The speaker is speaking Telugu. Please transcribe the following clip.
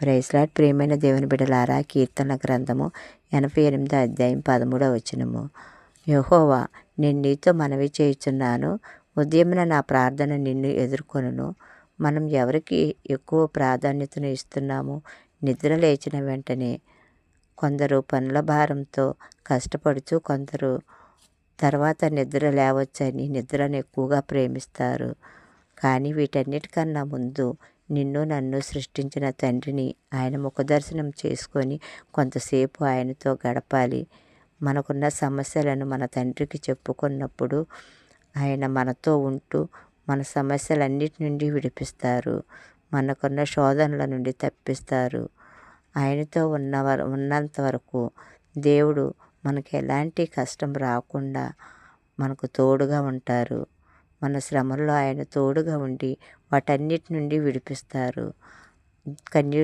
ప్రైస్లాట్ ప్రియమైన దేవుని బిడలారా కీర్తన గ్రంథము ఎనభై ఎనిమిదో అధ్యాయం పదమూడో వచనము. యహోవా నేను నీతో మనవి చేయుచున్నాను. ఉదయమున నా ప్రార్థన నిన్ను ఎదుర్కొనును. మనం ఎవరికి ఎక్కువ ప్రాధాన్యతను ఇస్తున్నాము నిద్ర లేచిన వెంటనే కొందరు పనుల భారంతో కష్టపడుతూ కొందరు తర్వాత నిద్ర లేవచ్చని నిద్రను ఎక్కువగా ప్రేమిస్తారు. కానీ వీటన్నిటికన్నా ముందు నిన్ను నన్ను సృష్టించిన తండ్రిని ఆయన ముఖదర్శనం చేసుకొని కొంతసేపు ఆయనతో గడపాలి. మనకున్న సమస్యలను మన తండ్రికి చెప్పుకున్నప్పుడు ఆయన మనతో ఉంటూ మన సమస్యలన్నిటి నుండి విడిపిస్తారు. మనకున్న శోధనల నుండి తప్పిస్తారు. ఆయనతో ఉన్నవారు ఉన్నంత వరకు దేవుడు మనకి ఎలాంటి కష్టం రాకుండా మనకు తోడుగా ఉంటారు. మన శ్రమల్లో ఆయన తోడుగా ఉండి వాటన్నిటి నుండి విడిపిస్తారు. కన్యూ